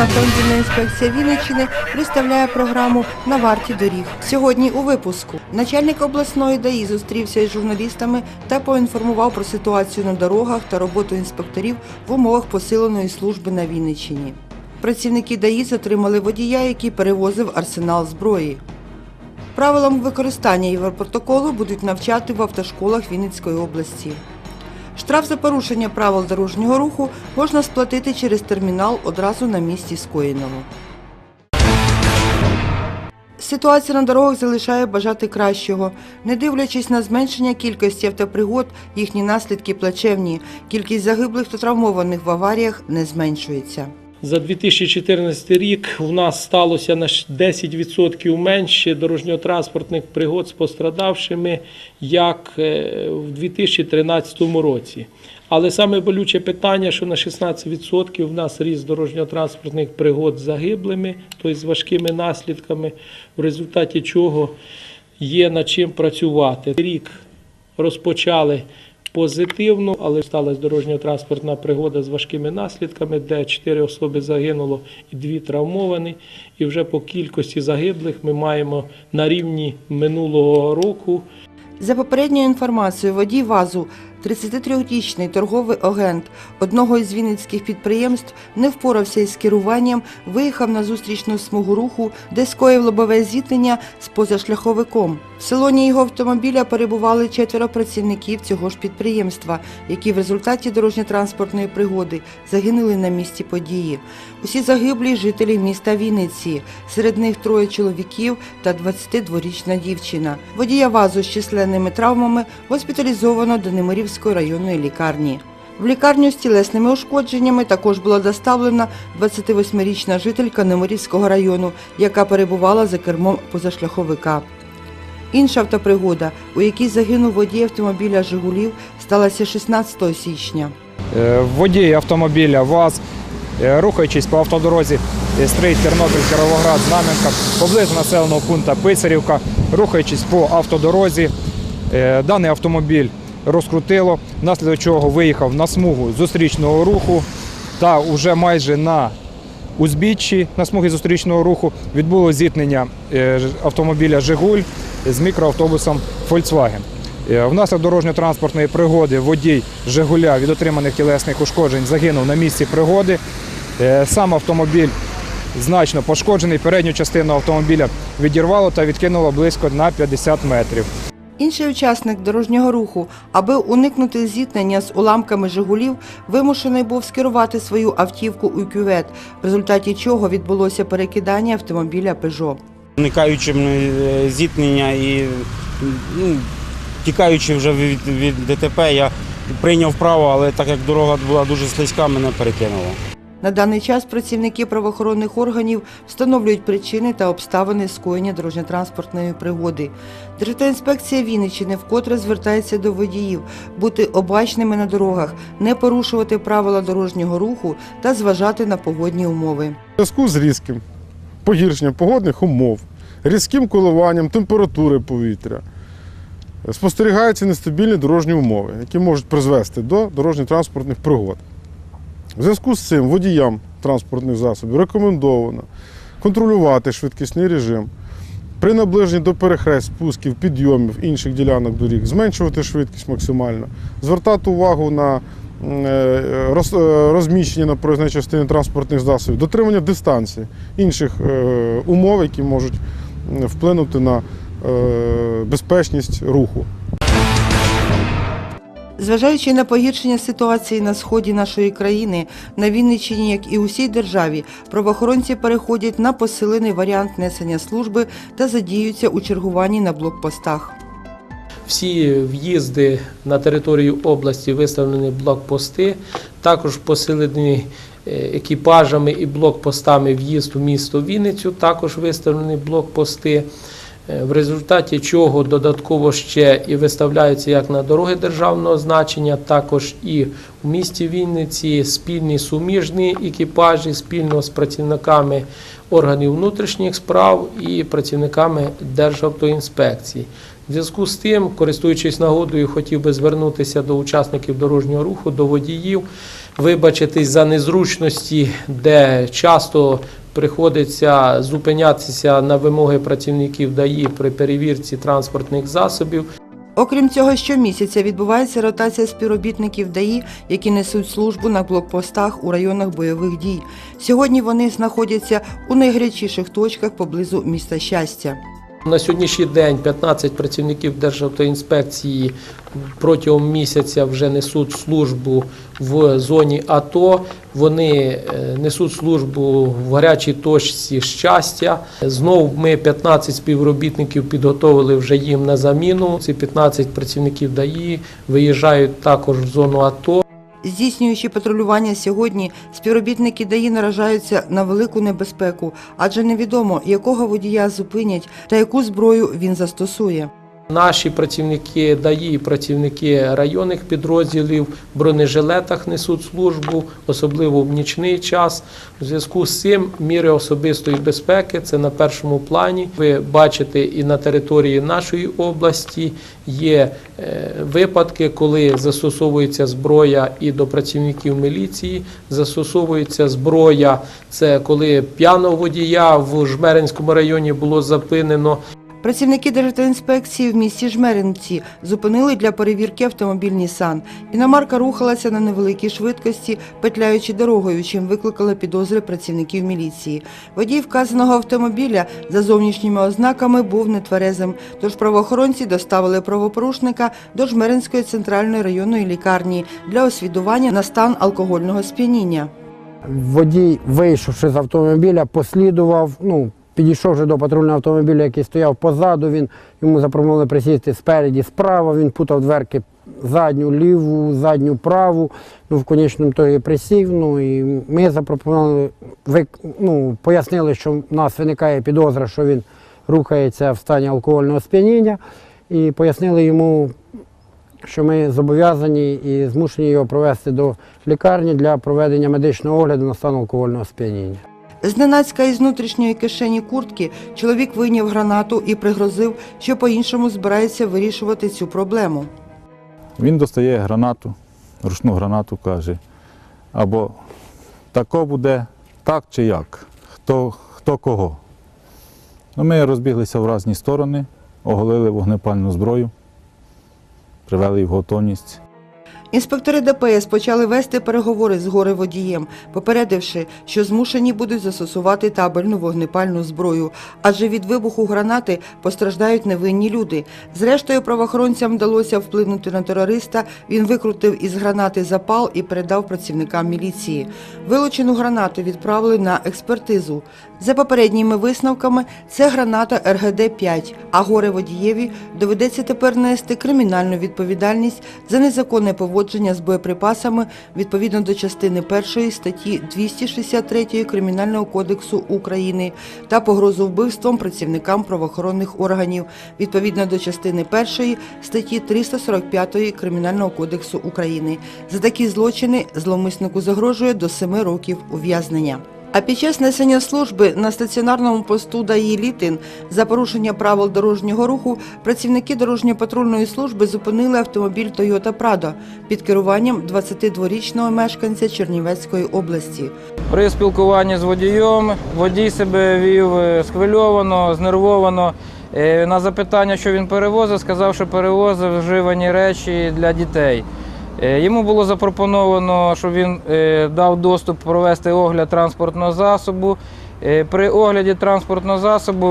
Державна автомобільна інспекція Вінниччини представляє програму на варті доріг. Сьогодні у випуску начальник обласної ДАІ зустрівся із журналістами та поінформував про ситуацію на дорогах та роботу інспекторів в умовах посиленої служби на Вінниччині. Працівники ДАІ затримали водія, який перевозив арсенал зброї. Правилам використання Європротоколу будуть навчати в автошколах Вінницької області. Штраф за порушення правил дорожнього руху можна сплатити через термінал одразу на місці скоєного. Ситуація на дорогах залишає бажати кращого. Не дивлячись на зменшення кількості автопригод, їхні наслідки плачевні. Кількість загиблих та травмованих в аваріях не зменшується. За 2014 рік у нас сталося на 10% менше дорожньо-транспортних пригод з пострадавшими, як е, в 2013 році. Але саме болюче питання, що на 16% в нас ріст дорожньо-транспортних пригод з загиблими, тобто з важкими наслідками, в результаті чого є над чим працювати. Рік розпочали позитивно, але сталася дорожньо-транспортна пригода з важкими наслідками, де 4 особи загинуло і 2 травмовані. І вже по кількості загиблих ми маємо на рівні минулого року За попередньою інформацією, водій ВАЗу, 33-річний торговий агент одного із вінницьких підприємств, не впорався із керуванням, виїхав на зустрічну смугу руху, де скоїв лобове зіткнення з позашляховиком. В салоні його автомобіля перебували четверо працівників цього ж підприємства, які в результаті дорожньо-транспортної пригоди загинули на місці події. Усі загиблі жителі міста Вінниці. Серед них троє чоловіків та 22-річна дівчина. Водія ВАЗу з численними травмами госпіталізовано до Немирівської районної лікарні. В лікарню з тілесними ушкодженнями також була доставлена 28-річна жителька Немирівського району, яка перебувала за кермом позашляховика. Інша автопригода, у якій загинув водій автомобіля Жигулів, сталася 16 січня. Е, Водій автомобіля ВАЗ, е, рухаючись по автодорозі е, Стрийт, Тернопіль, Кіровоград, Знам'янка, поблизу населеного пункту Писарівка, рухаючись по автодорозі, даний автомобіль розкрутило, внаслідок чого виїхав на смугу зустрічного руху та вже майже на узбіччі на смугі зустрічного руху відбуло зіткнення автомобіля Жигуль з мікроавтобусом Volkswagen. Е, Внаслідок дорожньо-транспортної пригоди водій Жигуля від отриманих тілесних ушкоджень загинув на місці пригоди. Е, Сам автомобіль значно пошкоджений. Передню частину автомобіля відірвало та відкинуло близько на 50 метрів. Інший учасник дорожнього руху, аби уникнути зіткнення з уламками Жигулів, вимушений був скерувати свою автівку у кювет, в результаті чого відбулося перекидання автомобіля Peugeot. Уникаючи е, зіткнення і ну, тікаючи вже від, від ДТП, я прийняв право, але так як дорога була дуже слизька, мене перекинуло. На даний час працівники правоохоронних органів встановлюють причини та обставини скоєння дорожньо-транспортної пригоди. Державтоінспекція Вінниччини вкотре звертається до водіїв бути обачними на дорогах, не порушувати правила дорожнього руху та зважати на погодні умови. У зв'язку з різким погіршенням погодних умов, різким коливанням температури повітря спостерігаються нестабільні дорожні умови, які можуть призвести до дорожньо-транспортних пригод. У зв'язку з цим водіям транспортних засобів рекомендовано контролювати швидкісний режим. При наближенні до перехрест, спусків, підйомів інших ділянок доріг, зменшувати швидкість максимально, звертати увагу на розміщення на проїзній частині транспортних засобів, дотримання дистанції, інших е, умов, які можуть вплинути на е, безпечність руху. Зважаючи на погіршення ситуації на сході нашої країни, на Вінниччині, як і усій державі, правоохоронці переходять на посилений варіант несення служби та задіються у чергуванні на блокпостах. Всі в'їзди на територію області виставлені блокпости, також посилені е, екіпажами і блокпостами в'їзд у місто Вінницю, також виставлені блокпости. Е, В результаті чого додатково ще і виставляються як на дороги державного значення, також і в місті Вінниці спільні суміжні екіпажі спільно з працівниками органів внутрішніх справ і працівниками Державтоінспекції. В зв'язку з тим, користуючись нагодою, хотів би звернутися до учасників дорожнього руху, до водіїв, вибачитись за незручності, де часто приходиться зупинятися на вимоги працівників ДАІ при перевірці транспортних засобів. Окрім цього, щомісяця відбувається ротація співробітників ДАІ, які несуть службу на блокпостах у районах бойових дій. Сьогодні вони знаходяться у найгарячіших точках поблизу міста щастя. На сьогоднішній день 15 працівників Державтоінспекції протягом місяця вже несуть службу в зоні АТО. Вони е, несуть службу в гарячій точці щастя. Знову ми 15 співробітників підготовили вже їм на заміну. Ці 15 працівників ДАІ виїжджають також в зону АТО. Здійснюючи патрулювання сьогодні, співробітники ДАІ наражаються на велику небезпеку, адже невідомо, якого водія зупинять та яку зброю він застосує. Наші працівники ДАІ працівники районних підрозділів в бронежилетах несуть службу, особливо в нічний час. У зв'язку з цим міри особистої безпеки це на першому плані. Ви бачите, і на території нашої області є е, випадки, коли застосовується зброя і до працівників міліції, застосовується зброя. Це коли п'яного водія в Жмеринському районі було зупинено. Працівники Державтоінспекції в місті Жмеринці зупинили для перевірки автомобіль Нісан. Іномарка рухалася на невеликій швидкості, петляючи дорогою, чим викликала підозри працівників міліції. Водій вказаного автомобіля за зовнішніми ознаками був нетверезим, тож правоохоронці доставили правопорушника до Жмеринської центральної районної лікарні для освідування на стан алкогольного сп'яніння. Водій, вийшовши з автомобіля, послідував, ну, підійшов вже до патрульного автомобіля, який стояв позаду. Він йому запропонували присісти спереді, справа. Він путав дверки задню, ліву, задню, праву. Ну, в конечному ітогі присів. Ну, і ми запропонували, ви, ну, пояснили, що в нас виникає підозра, що він рухається в стані алкогольного сп'яніння. І пояснили йому що ми зобов'язані і змушені його провести до лікарні для проведення медичного огляду на стан алкогольного сп'яніння. Зненацька із внутрішньої кишені куртки чоловік вийняв гранату і пригрозив, що по-іншому збирається вирішувати цю проблему. Він достає гранату, ручну гранату каже, або тако буде, так чи як, хто, хто кого. Ну, ми розбіглися в різні сторони, оголили вогнепальну зброю, привели їх в готовність. Інспектори ДПС почали вести переговори з горе-водієм, попередивши, що змушені будуть застосувати табельну вогнепальну зброю, адже від вибуху гранати постраждають невинні люди. Зрештою, правоохоронцям вдалося вплинути на терориста. Він викрутив із гранати запал і передав працівникам міліції. Вилучену гранату відправили на експертизу. За попередніми висновками, це граната РГД-5, а горе-водієві доведеться тепер нести кримінальну відповідальність за незаконне поводження з боєприпасами відповідно до частини 1 статті 263 Кримінального кодексу України та погрозу вбивством працівникам правоохоронних органів відповідно до частини 1 статті 345 Кримінального кодексу України. За такі злочини зловмиснику загрожує до 7 років ув'язнення. А під час несення служби на стаціонарному посту ДАІ Літин за порушення правил дорожнього руху працівники дорожньо-патрульної служби зупинили автомобіль Toyota Prado під керуванням 22-річного мешканця Чернівецької області. При спілкуванні з водієм водій себе вів е, схвильовано, знервовано. Е, На запитання, що він перевозив, сказав, що перевозив вживані речі для дітей. Е, Йому було запропоновано, щоб він е, дав доступ провести огляд транспортного засобу. Е, При огляді транспортного засобу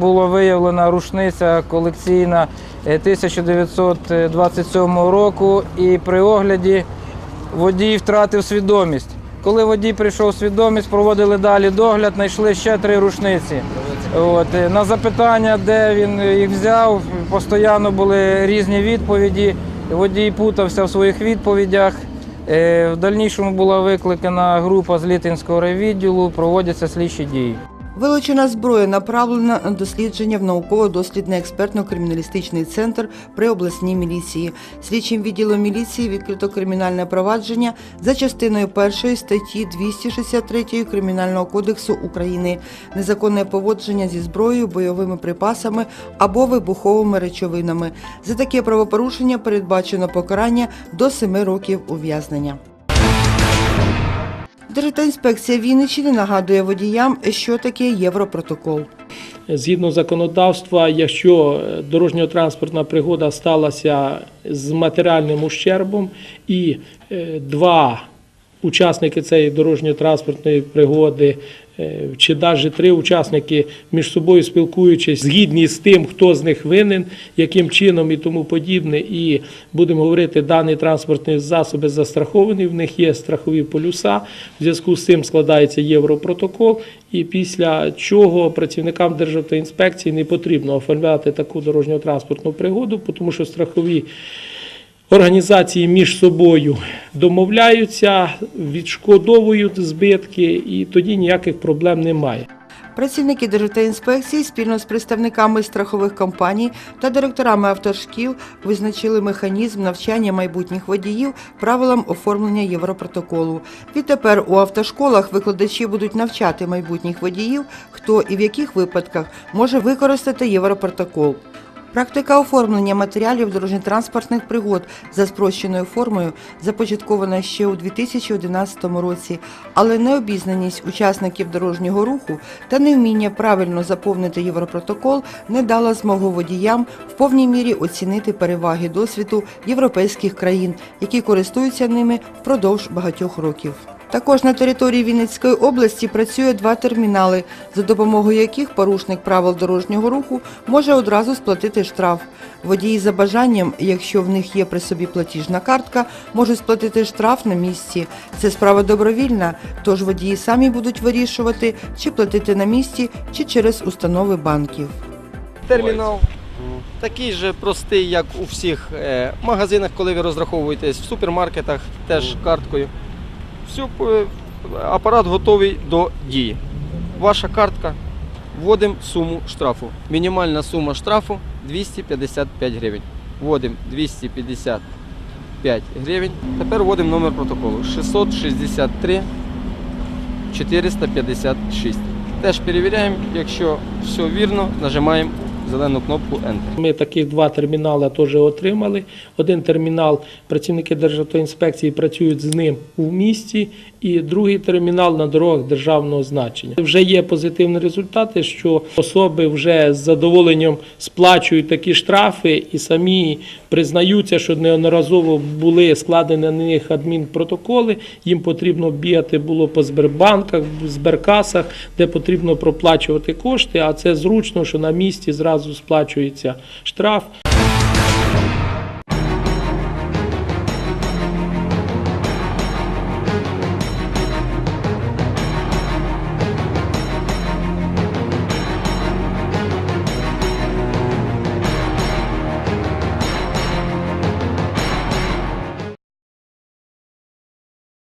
було виявлена рушниця колекційна е, 1927 року, і при огляді водій втратив свідомість. Коли водій прийшов у свідомість, проводили далі догляд, знайшли ще три рушниці. От, на запитання, де він їх взяв, постійно були різні відповіді. Водій путався в своїх відповідях. Е, В дальнішому була викликана група з Літинського райвідділу, проводяться слідчі дії. Вилучена зброя направлена на дослідження в науково-дослідний експертно-криміналістичний центр при обласній міліції. Слідчим відділом міліції відкрито кримінальне провадження за частиною першої статті 263 Кримінального кодексу України незаконне поводження зі зброєю, бойовими припасами або вибуховими речовинами. За таке правопорушення передбачено покарання до 7 років ув'язнення. Державтоінспекція Вінниччини нагадує водіям, що таке Європротокол. Згідно законодавства, якщо е, дорожньо-транспортна пригода сталася з матеріальним ущербом і е, два учасники цієї дорожньо-транспортної пригоди, е, чи навіть три учасники між собою спілкуючись, згідні з тим, хто з них винен, яким чином і тому подібне, і будемо говорити, дані транспортні засоби застраховані, в них є страхові полюса. В зв'язку з цим складається європротокол, і після чого працівникам Державтоінспекції не потрібно оформляти таку дорожньо-транспортну пригоду, тому що страхові організації між собою домовляються, відшкодовують збитки, і тоді ніяких проблем немає. Працівники Державтоінспекції спільно з представниками страхових компаній та директорами автошкіл визначили механізм навчання майбутніх водіїв правилам оформлення Європротоколу. Відтепер у автошколах викладачі будуть навчати майбутніх водіїв, хто і в яких випадках може використати Європротокол. Практика оформлення матеріалів дорожньо-транспортних пригод за спрощеною формою започаткована ще у 2011 році, але необізнаність учасників дорожнього руху та невміння правильно заповнити Європротокол не дала змогу водіям в повній мірі оцінити переваги досвіду європейських країн, які користуються ними впродовж багатьох років. Також на території Вінницької області працює два термінали, за допомогою яких порушник правил дорожнього руху може одразу сплатити штраф. Водії за бажанням, якщо в них є при собі платіжна картка, можуть сплатити штраф на місці. Це справа добровільна, тож водії самі будуть вирішувати, чи платити на місці, чи через установи банків. Термінал такий же простий, як у всіх е, магазинах, коли ви розраховуєтесь, в супермаркетах теж карткою. Все, апарат готовий до дії. Ваша картка, вводимо суму штрафу. Мінімальна сума штрафу 255 гривень. Вводимо 255 гривень. Тепер вводимо номер протоколу 663 456. Теж перевіряємо, якщо все вірно, нажимаємо зелену кнопку Enter. Ми таких два термінали теж отримали. Один термінал працівники Державтоінспекції працюють з ним у місті, і другий термінал на дорогах державного значення. Вже є позитивні результати, що особи вже з задоволенням сплачують такі штрафи і самі признаються, що неодноразово були складені на них адмінпротоколи. Їм потрібно бігати було по збербанках, зберкасах, де потрібно проплачувати кошти. А це зручно, що на місці зразу сплачується штраф.